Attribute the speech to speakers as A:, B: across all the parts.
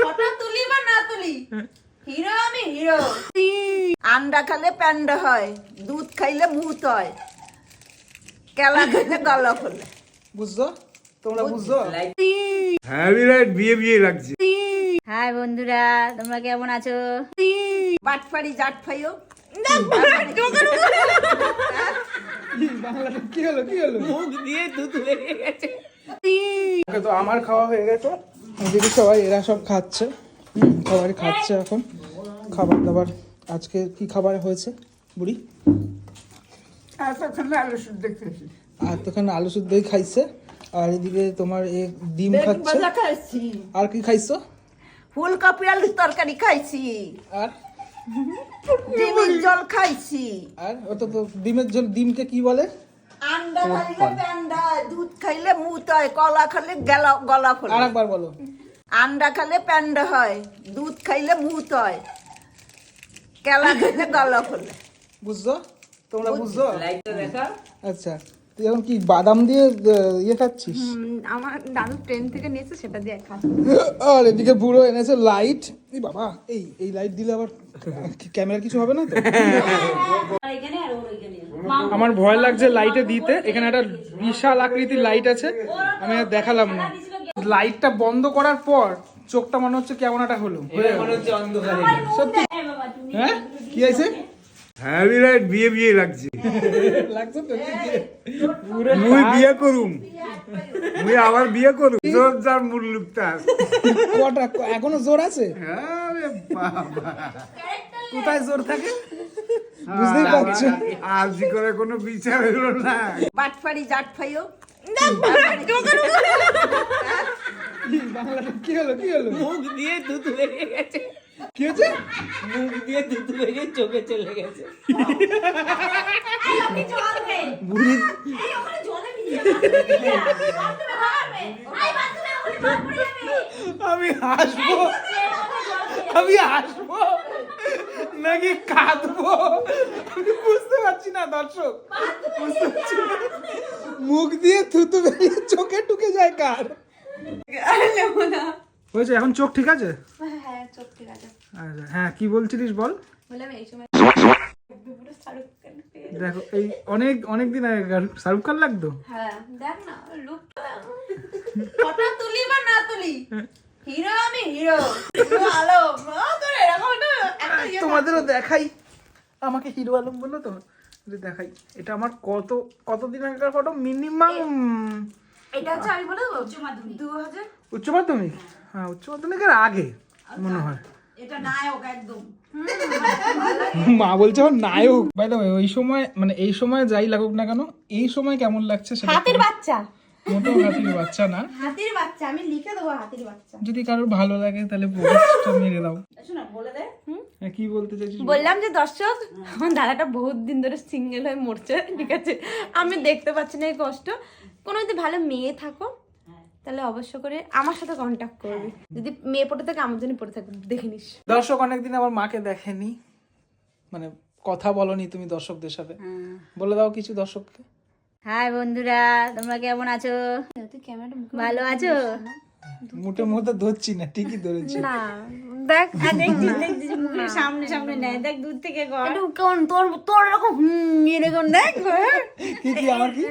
A: Photo তুলি বা না তুলি? হিরো আমি হিরো।
B: আন্ডা খেলে প্যান্ডা হয় দুধ খাইলে মুত হয়। কেলা খেলে গলা ফলে
C: বুঝছ? তোমরা বুঝছ?
D: হ্যাঁ বিরাট বিয়ে বিয়ে লাগছে।
E: হাই বন্ধুরা তোমরা কেমন আছো?
B: বাটফাড়ি জাট ফাইও
C: কি হলো কি হলো?
A: মুখ দিয়ে দুধ লেগে গেছে।
C: তো আমার খাওয়া হয়ে গেছে। এদিকে সবাই এরা সব খাচ্ছে। সবাই খাচ্ছে এখন। খাবার দাবার আজকে কি খাবার হয়েছে বুড়ি?
B: আলু
C: আর তোখানে আলু সুদ্ধই খাইছে। আর এদিকে তোমার এ ডিম খাচ্ছে। আর কি খাইছো?
B: ফুলকপি আলুর তরকারি খাইছি।
C: আর?
B: ডিমের জল খাইছি।
C: আর? ও তো ডিমের জল ডিমকে কি বলে?
B: আন্ডা খাইলে প্যান্ডা হয়, দুধ খাইলে মুত হয় কলা খাইলে গলা গলা
C: বলো।
B: আন্ডা খেলে প্যান্ডা হয় দুধ খাইলে মুত হয় কেলা খাইলে গলা ফলে।
C: বুঝছ? তোমরা বুঝছ?
A: লাইটটা দেখা।
C: আচ্ছা। তুই এখন কি বাদাম দিয়ে ইয়ে খাচ্ছিস?
E: আমার দাদু ট্রেন থেকে নিয়েছে সেটা দিয়ে খা।
C: আর এদিকে বুড়ো এনেছে লাইট এই বাবা এই এই লাইট দিলে আবার ক্যামেরা কিছু হবে না তো? আমার ভয় লাগছে লাইটে দিতে। এখানে একটা বিশাল আকৃতির লাইট আছে। আমি দেখালাম না। লাইটটা বন্ধ করার পর চোখটা মনে হচ্ছে কেমন একটা হলো। হয়ে গেল। সত্যি? হ্যাঁ? কি আছে
D: হ্যাঁ বিরাট বিয়ে বিয়ে লাগছে।
C: লাগছে তো
D: মুই বিয়ে করুম। মুই আবার বিয়ে করুম। জোর যার মুল্লুক তার
C: কটা এখনও জোর আছে?
D: আরে বাবা।
C: কোথায় জোর থাকে? বুঝতেই পারছ।
D: আজ করে কোনো বিচার হলো না।
B: বাটফাড়ি জাট ফাইও
C: বাংলাটা কি হলো কি হলো?
A: মুখ দিয়ে দুধ লেগে গেছে।
C: কি হচ্ছে
A: মুখ দিয়ে দুধ লেগে চোখে চলে গেছে।
C: আমি হাসবো। আমি হাসবো। নাকি কাঁদবো? আমি বুঝতে পারছি না দর্শক। বুঝতে পারছি মুখ দিয়ে থুতু বেরিয়ে চোখে টুকে যায় কার? হয়েছে এখন চোখ ঠিক আছে?
E: হ্যাঁ। চোখ ঠিক আছে।
C: হ্যাঁ কি বলছিলিস বল?
E: বললাম এই সময়
C: দেখো এই অনেক অনেক দিন আগে শাহরুখ খান লাগতো?
E: হ্যাঁ দেখ না লুক
A: ফটো তুলি বা না তুলি হিরো আমি হিরো হিরো আলো ও, তোর এরকম একটা একটা
C: তোমাদেরও দেখাই। আমাকে হিরো আলম বলল তো দেখাই। এটা আমার কত কতদিন আগেকার ফটো মিনিমাম
E: এটা হচ্ছে আমি বলে দেবো দু হাজার
C: উচ্চ মাধ্যমিক? হ্যাঁ উচ্চ মাধ্যমিকের আগে। মনে হয়।
A: এটা নায়ক একদম।
C: মা বলছে আমার নায়ক। বাই দ্য ওই সময় মানে এই সময় যাই লাগুক না কেন এই সময় কেমন লাগছে সেটা
E: হাতির বাচ্চা।
C: মোটেও হাতির বাচ্চা না।
E: হাতির বাচ্চা আমি লিখে দেবো হাতির বাচ্চা।
C: যদি কারোর ভালো লাগে তাহলে পোস্টটা মেরে দাও।
A: শোনা বলে দে।
C: হ্যাঁ, কি বলতে চাইছিস
E: বললাম যে দর্শক আমার দাদাটা বহুত দিন ধরে সিঙ্গেল হয়ে মরছে ঠিক আছে? আমি দেখতে পাচ্ছি না এই কষ্ট। কোনো যদি ভালো মেয়ে থাকো তাহলে অবশ্য করে আমার সাথে কন্ট্যাক্ট করবি। যদি মেয়ে পড়ে থাকে আমার জন্য পড়ে থাকবে দেখে নিস
C: দর্শক অনেকদিন আমার মাকে দেখেনি। মানে কথা বলনি তুমি দর্শকদের সাথে। বলে দাও কিছু দর্শককে।
E: হাই বন্ধুরা তোমরা কেমন আছো? তুই ক্যামেরাটা ভালো আছো?
C: মুটের মধ্যে ধরছি না ঠিকই ধরেছি।
E: না দেখ দেখছিস দেখছিস মুখের সামনে সামনে নেয়। দেখ দূর থেকে কর। তোর তোর এরকম হুম এরকম দেখ।
C: কি কি আমার কি?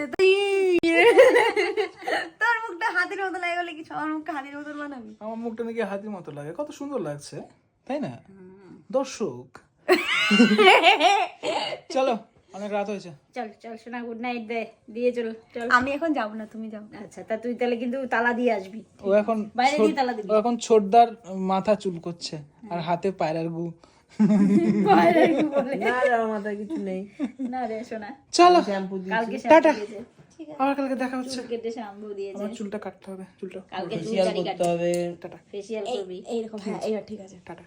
E: মুখটা হাতির মতো লাগে বলে কিছু? আমার মুখটা হাতির মতো বানাবি?
C: আমার মুখটা নাকি হাতির মতো লাগে। কত সুন্দর লাগছে তাই না? দর্শক। চলো অনেক রাত হয়েছে।
E: চল চল শোনা গুড নাইট দে দিয়ে চল চল।
F: আমি এখন যাব না তুমি যাও।
E: আচ্ছা তা তুই তাহলে কিন্তু তালা দিয়ে আসবি।
C: ও এখন
E: বাইরে দিয়ে তালা দিবি।
C: ও এখন ছোটদার মাথা চুল করছে আর হাতে পায়রার গু।
A: না রে আমার মাথায় কিছু নেই।
E: না রে শোনা
C: চলো
E: কালকে
C: টাটা। আবার কালকে দেখা হচ্ছে।
E: কেটে শ্যাম্পু দিয়েছে।
C: আমার চুলটা কাটতে হবে চুলটা।
E: কালকে চুল
A: কাটতে হবে।
C: টাটা।
E: ফেসিয়াল করবি।
F: এইরকম হ্যাঁ এইবার ঠিক আছে।
C: টাটা।